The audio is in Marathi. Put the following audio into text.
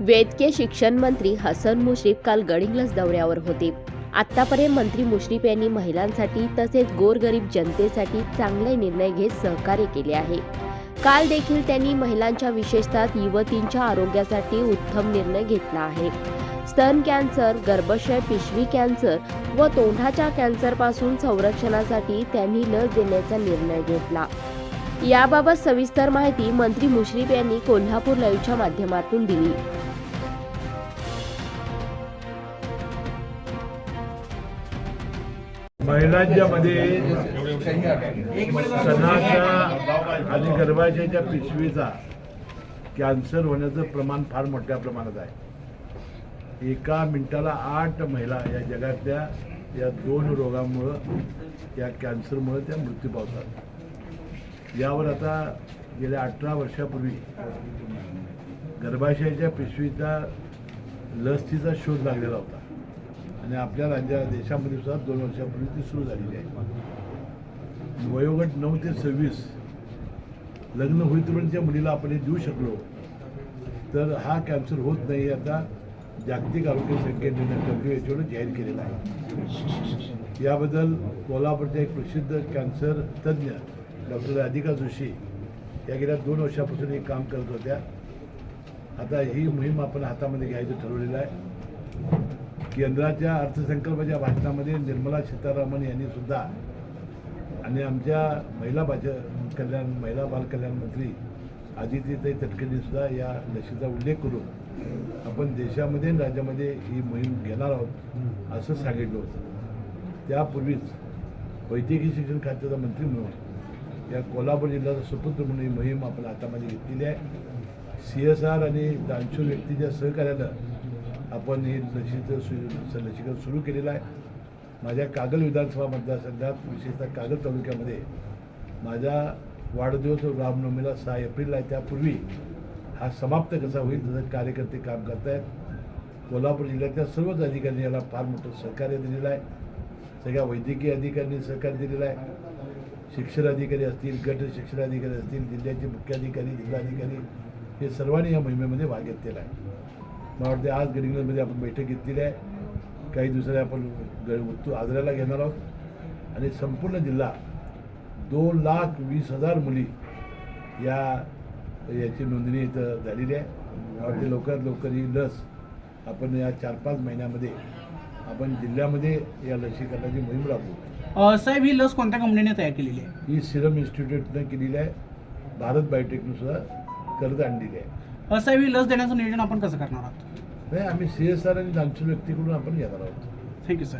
वैद्यकीय शिक्षण मंत्री हसन मुश्रीफ काल गडिंग्लस दौऱ्यावर होते. आतापर्यंत मंत्री मुश्रीफ यांनी महिलांसाठी तसेच गोरगरीब जनतेसाठी चांगले निर्णय घेत सहकार्य केले आहे. काल देखील त्यांनी महिलांच्या विशेषतः युवतींच्या आरोग्यासाठी उत्तम निर्णय घेतला आहे. स्तन कॅन्सर गर्भाशय पिशवी कॅन्सर व तोंडाच्या कॅन्सरपासून संरक्षणासाठी त्यांनी लस देण्याचा निर्णय घेतला. याबाबत सविस्तर माहिती मंत्री मुश्रीफ यांनी कोल्हापूर लाईव्हच्या माध्यमातून दिली. महिलांच्या मध्ये स्तनाच्या आणि गर्भाशयाच्या पिशवीचा कॅन्सर होण्याचं प्रमाण फार मोठ्या प्रमाणात आहे. एका मिनिटाला आठ महिला या जगातल्या या दोन रोगामुळं या कॅन्सरमुळं त्या मृत्यू पावतात. यावर आता गेल्या अठरा वर्षापूर्वी गर्भाशयाच्या पिशवीचा लसीचा शोध लागलेला होता. आणि आपल्या राज्या देशामध्ये सुद्धा दोन वर्षापूर्वी ती सुरू झालेली आहे. वयोगट नऊ ते सव्वीस लग्न होईपर्यंतच्या मुलीला आपण हे देऊ शकलो तर हा कॅन्सर होत नाही आता जागतिक आरोग्य संघटनेनं डब्ल्यू एच ओनं जाहीर केलेला आहे. याबद्दल कोल्हापूरच्या एक प्रसिद्ध कॅन्सर तज्ज्ञ डॉक्टर राधिका जोशी या गेल्या दोन वर्षापासून हे काम करत होत्या. आता ही मोहीम आपण हातामध्ये घ्यायचं ठरवलेलं आहे. केंद्राच्या अर्थसंकल्पाच्या भाषणामध्ये निर्मला सीतारामन यांनी सुद्धा आणि आमच्या महिला भाज कल्याण महिला बालकल्याण मंत्री आदित्यताई तटकरे सुद्धा या लशीचा उल्लेख करून आपण देशामध्ये आणि राज्यामध्ये ही मोहीम घेणार आहोत असं सांगितलं होतं. त्यापूर्वीच वैद्यकीय शिक्षण खात्याचा मंत्री म्हणून या कोल्हापूर जिल्ह्याचा सुपुत्र म्हणून ही मोहीम आपण हातामध्ये घेतलेली आहे. सी एस आर आणि दानशूर व्यक्तीच्या सहकार्यानं आपण हे लशीचं सु लसीकरण सुरू केलेलं आहे. माझ्या कागल विधानसभा मतदारसंघात विशेषतः कागल तालुक्यामध्ये माझा वाढदिवस रामनवमीला सहा एप्रिलला आहे. त्यापूर्वी हा समाप्त कसा होईल तसं कार्यकर्ते काम करत आहेत कोल्हापूर जिल्ह्यातल्या सर्वच अधिकाऱ्यांनी याला फार मोठं सहकार्य दिलेलं आहे. सगळ्या वैद्यकीय अधिकाऱ्यांनी सहकार्य दिलेलं आहे. शिक्षण अधिकारी असतील गट शिक्षणाधिकारी असतील जिल्ह्याचे मुख्याधिकारी जिल्हाधिकारी हे सर्वांनी या मोहिमेमध्ये भाग घेतलेला आहे. मला वाटते आज गडिंगलजमध्ये आपण बैठक घेतलेली आहे. काही दिवसांनी आपण ग उत्तू आजऱ्याला घेणार आहोत. आणि संपूर्ण जिल्हा दोन लाख वीस हजार मुली या याची नोंदणी इथं झालेली आहे. मला वाटते लवकरात लवकर ही लस आपण या चार पाच महिन्यामध्ये आपण जिल्ह्यामध्ये या लसीकरणाची मोहीम राबवू. अ, साहेब ही लस कोणत्या कंपनीने तयार केलेली आहे? ही सिरम इन्स्टिट्यूटनं केलेली आहे. भारत बायोटेकनं सुद्धा करत आणलेली आहे. साहेब ही लस देण्याचं नियोजन आपण कसं करणार आहोत? नाही आम्ही सी एस आर आणि दानशूर व्यक्तीकडून आपण घेणार आहोत. Thank you sir